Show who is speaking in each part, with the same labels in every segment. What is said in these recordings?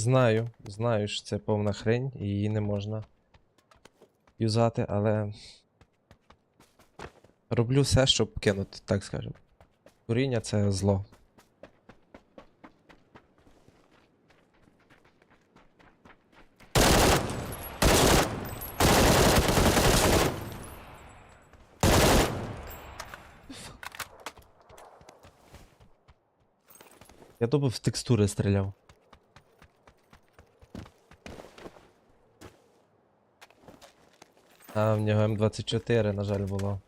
Speaker 1: Знаю, знаю, що це повна хрень і її не можна юзати, але роблю все, щоб кинути, так скажемо. Куріння це зло. Я тупо в текстури стріляв. А, в нього М24, на жаль, було.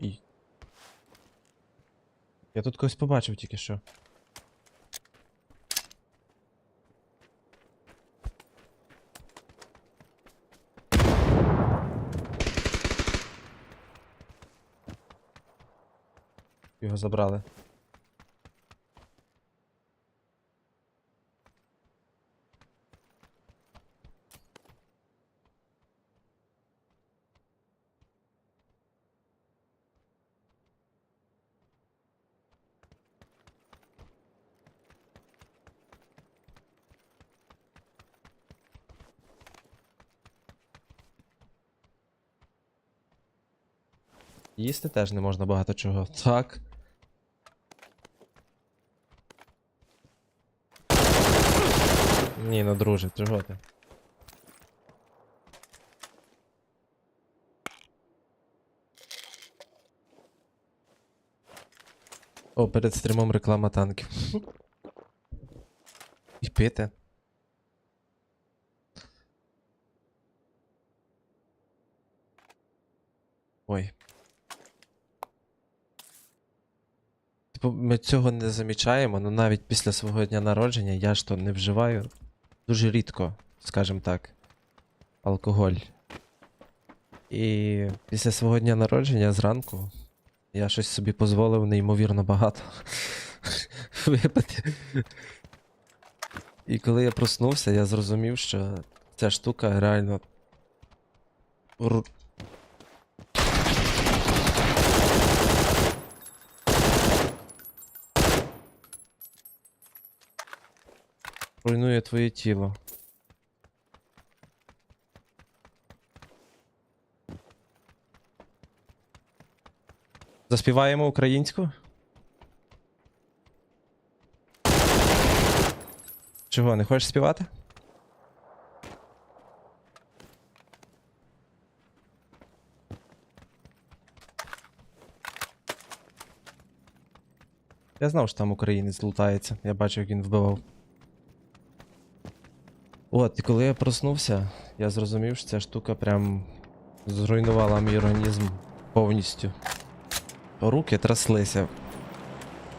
Speaker 1: І... Я тут когось побачив тільки що. Його забрали. Їсти теж не можна багато чого. Так. Ні, ну друже, чого ти? О, перед стримом реклама танків. І пити. Ой. Типу, ми цього не замічаємо, але навіть після свого дня народження я ж то не вживаю дуже рідко, скажімо так, алкоголь. І після свого дня народження зранку я щось собі дозволив неймовірно багато випити. І коли я проснувся, я зрозумів, що ця штука реально. Руйнує твоє тіло. Заспіваємо українську? Чого, не хочеш співати? Я знав, що там українець лутається. Я бачив, як він вбивав. От, і коли я проснувся, я зрозумів, що ця штука прям зруйнувала мій організм повністю. Руки траслися.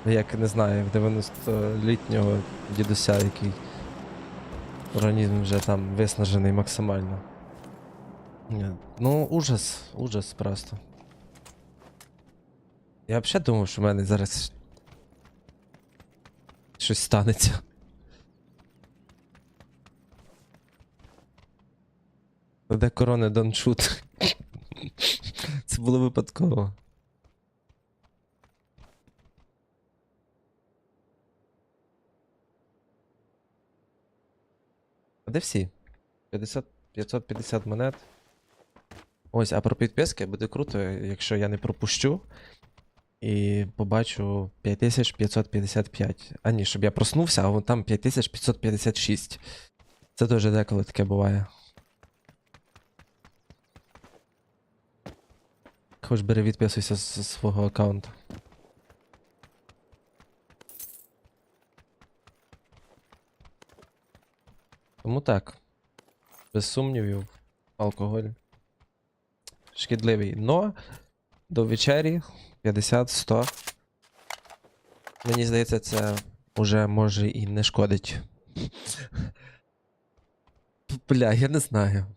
Speaker 1: Як не знаю, в 90-літнього дідуся, який організм вже там виснажений максимально. Ну, ужас, ужас просто. Я взагалі думав, що в мене зараз щось станеться. Де корони don't. Це було випадково. А де всі? 50, 550 монет. Ось, а про підписки буде круто, якщо я не пропущу. І побачу 5555. А ні, щоб я проснувся, а там 5556. Це дуже деколи таке буває. Хоч бери відписуйся з свого аккаунту. Тому так. Без сумнівів, алкоголь. Шкідливий. Но до вечері 50-100. Мені здається, це уже може і не шкодить. Бля, я не знаю.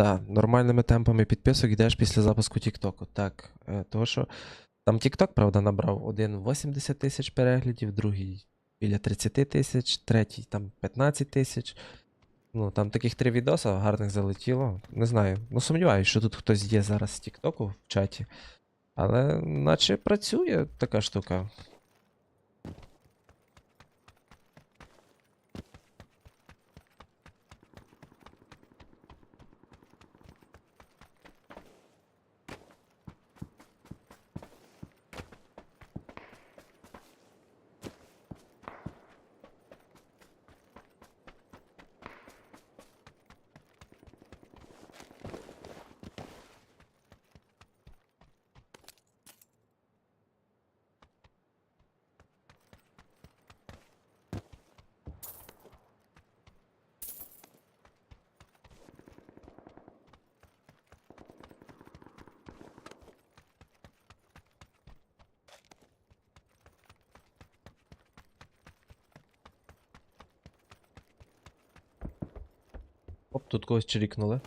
Speaker 1: Так, нормальними темпами підписок йдеш після запуску Тіктоку. Так, е, того що там Тікток, правда, набрав один 80 тисяч переглядів, другий біля 30 тисяч, третій там 15 тисяч. Ну, там таких три відоса гарних залетіло. Не знаю. Ну, сумніваюся, що тут хтось є зараз з Тіктоку в чаті. Але наче працює така штука. Оп, тут когось чирікнули.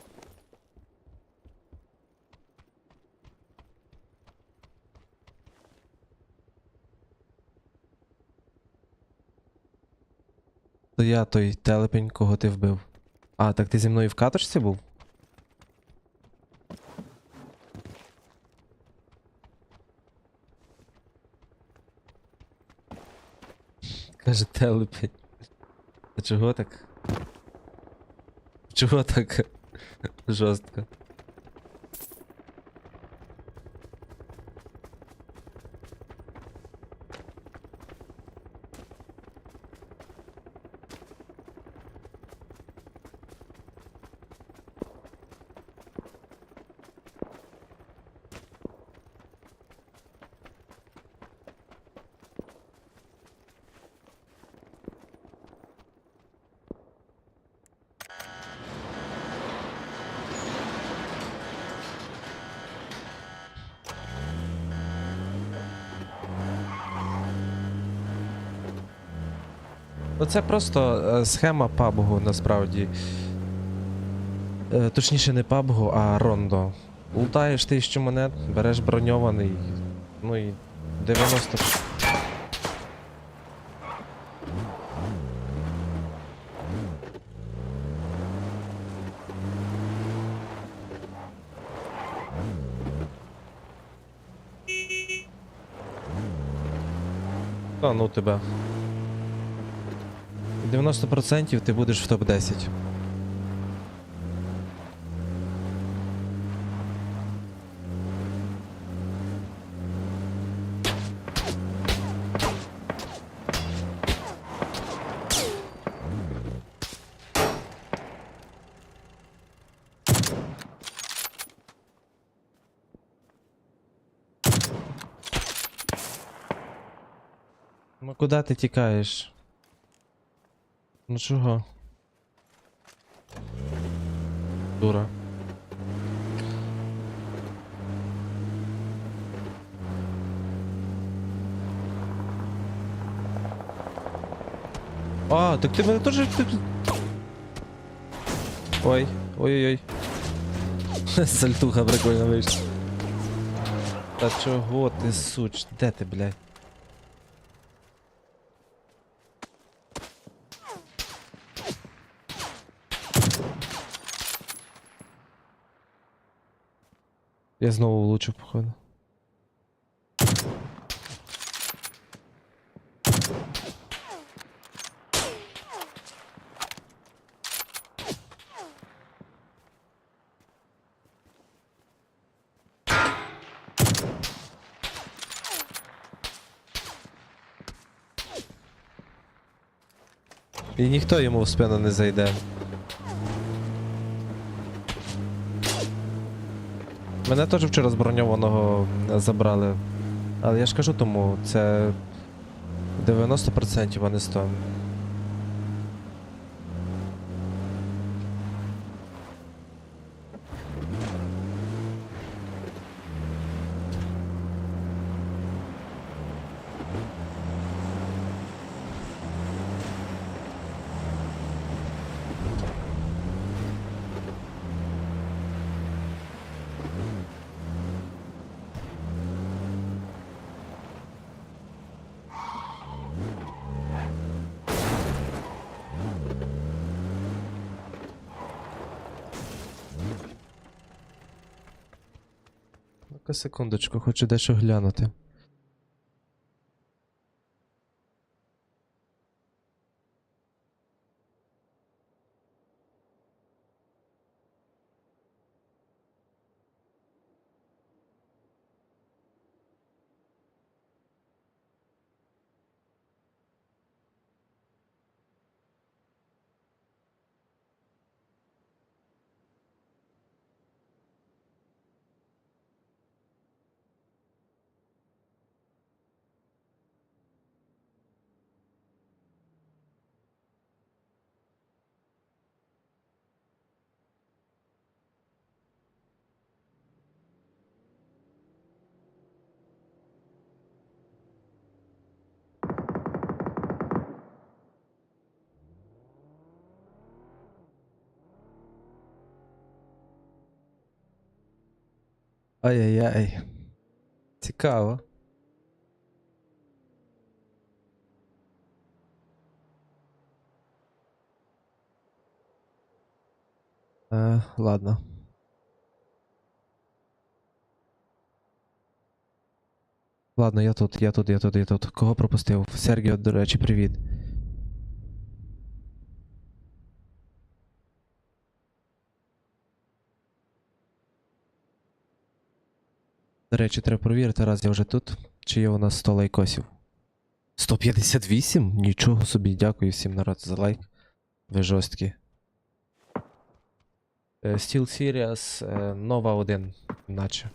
Speaker 1: То я той телепень, кого ти вбив. А, так ти зі мною в каточці був? Каже телепень. А чого так? Чого так жорстко? Ну це просто е, схема PUBG насправді. Е, точніше, не PUBG, а Рондо. Лутаєш тисячу монет, береш броньований. Ну і 90. Та ну тебе. 90% ти будеш в топ-10. Ну куди ти тікаєш? Ну чого? Дура. А, так ти мене теж. Ой, ой-ой-ой. Сальтуха прикольно вийшла. Та чого ти суч? Де ти, блядь? Я знову влучу, походу. І ніхто йому в спину не зайде. Мене теж вчора зброньованого забрали. Але я ж кажу тому, це 90%, а не 100%. Секундочку, хочу дещо глянути. Ай-яй-яй. Цікаво. Е, ладно. Ладно, я тут, я тут, я тут, я тут. Кого пропустив? Сергіо, до речі, привіт. До речі, треба провірити, раз я вже тут. Чи є у нас 100 лайкосів. 158? Нічого собі, дякую всім народ за лайк. Ви жорсткі. Е, Steel Series е, Nova 1, наче.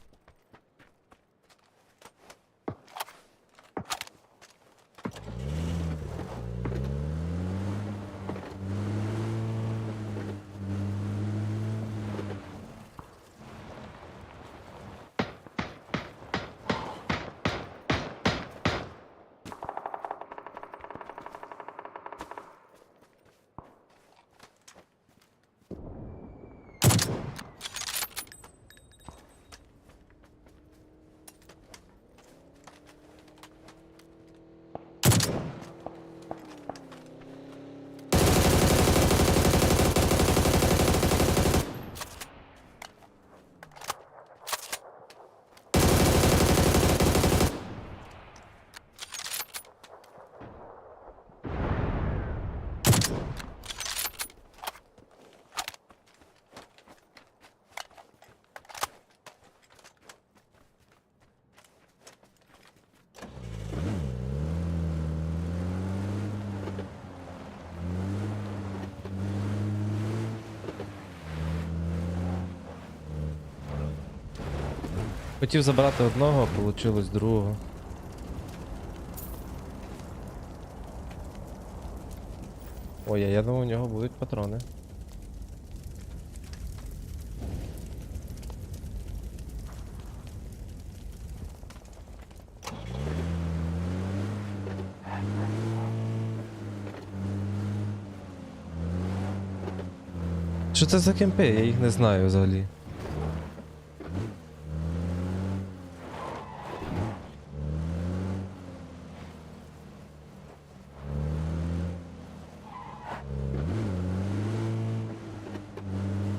Speaker 1: Хотів забрати одного, а вийшло другого. Ой, я думав, у нього будуть патрони. Що це за кемпи? Я їх не знаю взагалі.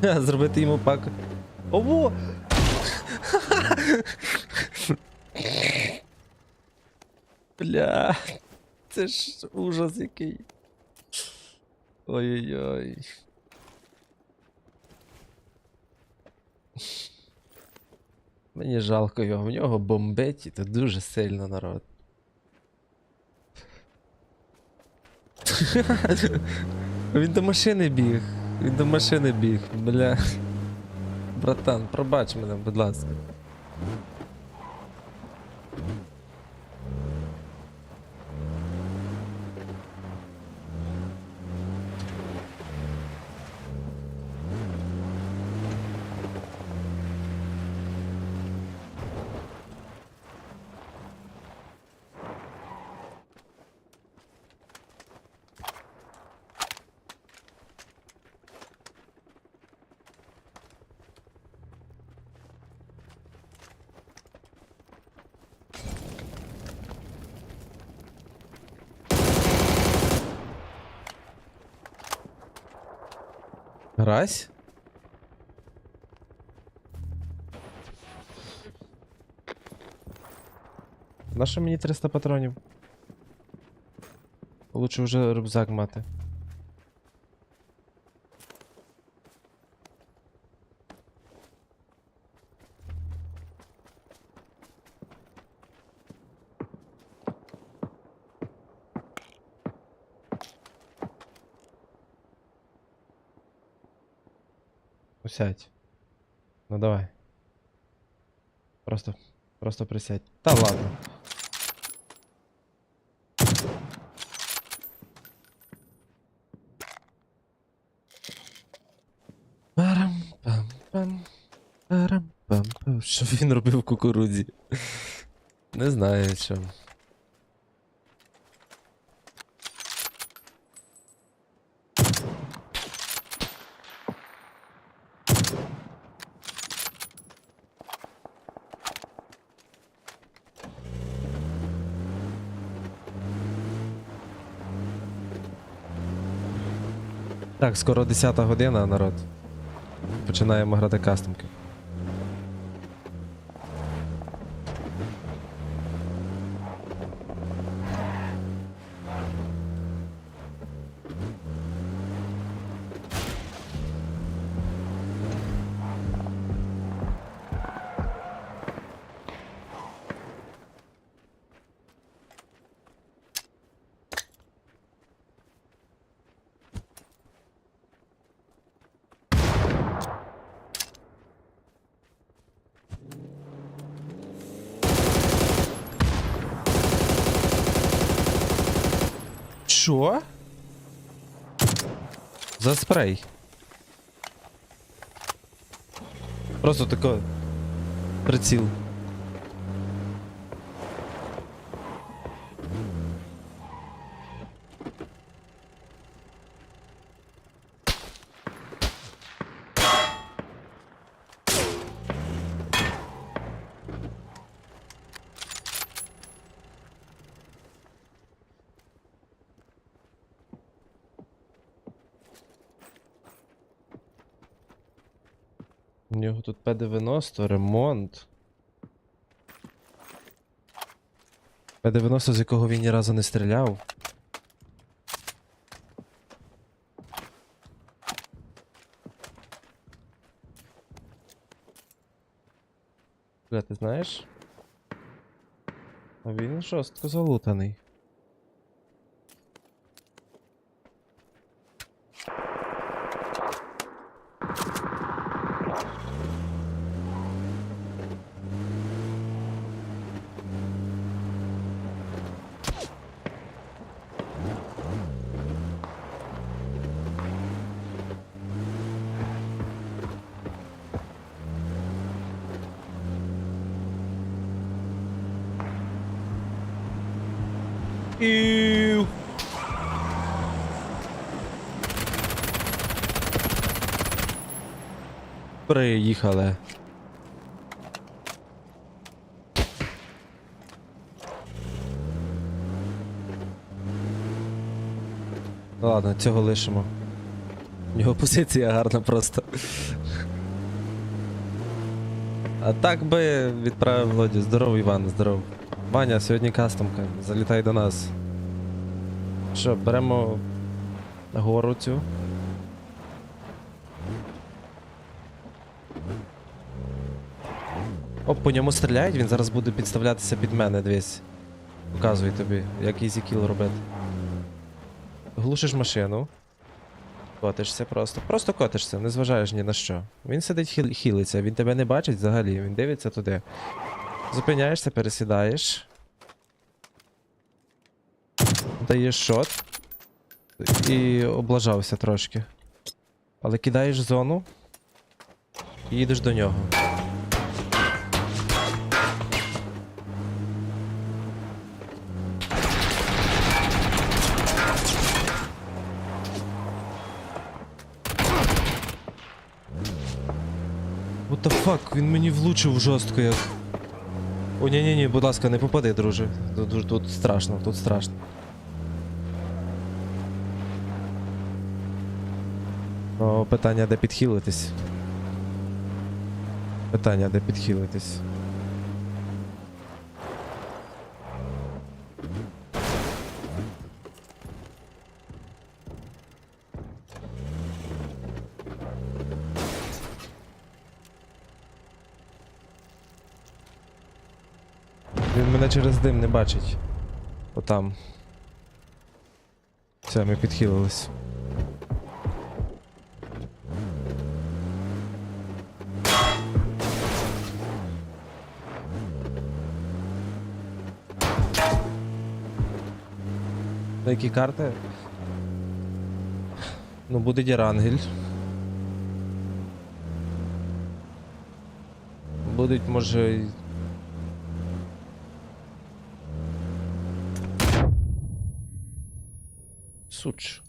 Speaker 1: Зробити йому пак. Ого! Бля, це ж ужас який. Ой-ой-ой. Мені жалко його, в нього бомбить і це дуже сильно народ. Він до машини біг. Він до машини біг, бля. Братан, пробач мене, будь ласка. карась. Нащо мені 300 патронів? Лучше вже рюкзак мати. Сядь. Ну давай. Просто, просто присядь. Та ладно. Парам-пам-пам. Що він робив в кукурудзі? Не знаю що. Так, скоро 10 година, народ. Починаємо грати кастомки. Що? За спрей. Просто такой Приціл. У нього тут П-90, ремонт. П-90, з якого він ні разу не стріляв. Бля, ти знаєш? А він жорстко залутаний. Іу. Приїхали. Ладно, цього лишимо. У нього позиція гарна просто. А так би відправив Володю. Здоров, Іван, здоров. Ваня, сьогодні кастомка. Залітай до нас. Що, беремо гору цю. Оп, по ньому стріляють, він зараз буде підставлятися під мене, дивись. Показую тобі, як ізі кіл робити. Глушиш машину. Котишся просто. Просто котишся, не зважаєш ні на що. Він сидить хіл- хілиться, він тебе не бачить взагалі, він дивиться туди. Зупиняєшся, пересідаєш. Даєш шот. І облажався трошки. Але кидаєш зону і їдеш до нього. What the fuck, він мені влучив жорстко як. О, ні, ні, ні, будь ласка, не попади, друже. Тут, тут, страшно, тут страшно. О, питання, де підхилитись. Питання, де підхилитись. Через дим не бачить. Отам. Все, ми підхилились. На які карти? Ну, буде Дірангель. Будуть, може. се случва.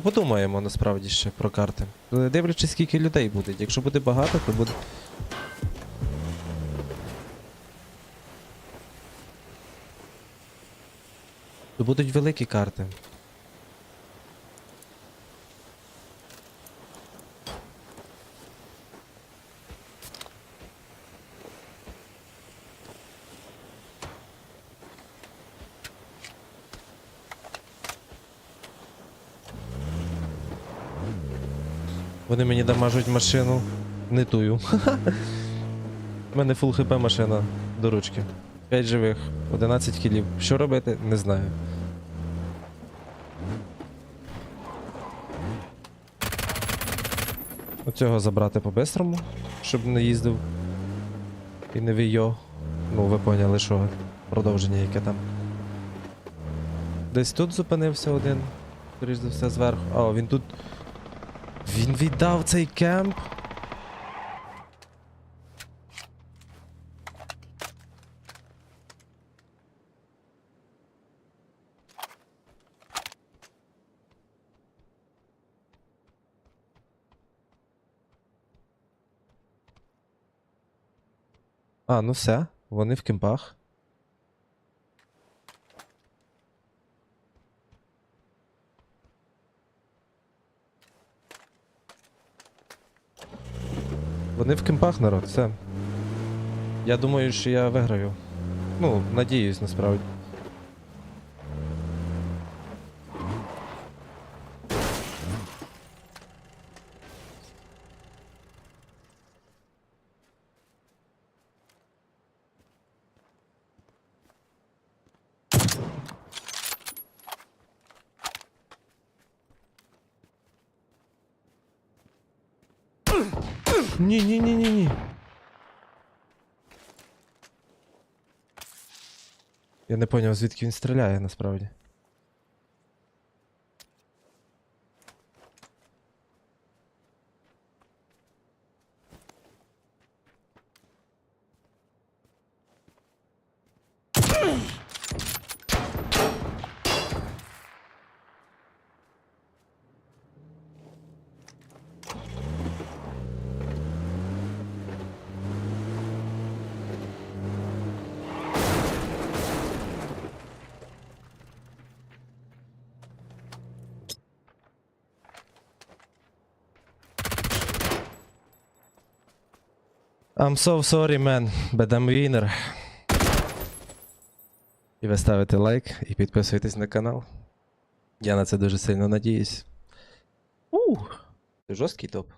Speaker 1: Подумаємо насправді ще про карти. Е, Дивлячись, скільки людей буде. Якщо буде багато, то буде. То будуть великі карти. Вони мені дамажуть машину. Не тую. У мене фул хп машина до ручки. 5 живих, 11 кілів. Що робити, не знаю. Оцього забрати по-бистрому, щоб не їздив. І не вийо. Ну, ви поняли, що продовження яке там. Десь тут зупинився один. Скоріш за все, зверху. А, він тут. Він віддав цей кемп. А, ну все, вони в кемпах. Вони в кемпах, народ, все. Я думаю, що я виграю. Ну, надіюсь, насправді. Ні, ні, ні, ні, ні. Я не поняв, звідки він стріляє насправді. I'm so sorry, man, but I'm winner. І ви ставите лайк і підписуєтесь на канал. Я на це дуже сильно надіюсь. Ух! Це жорсткий топ,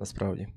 Speaker 1: насправді.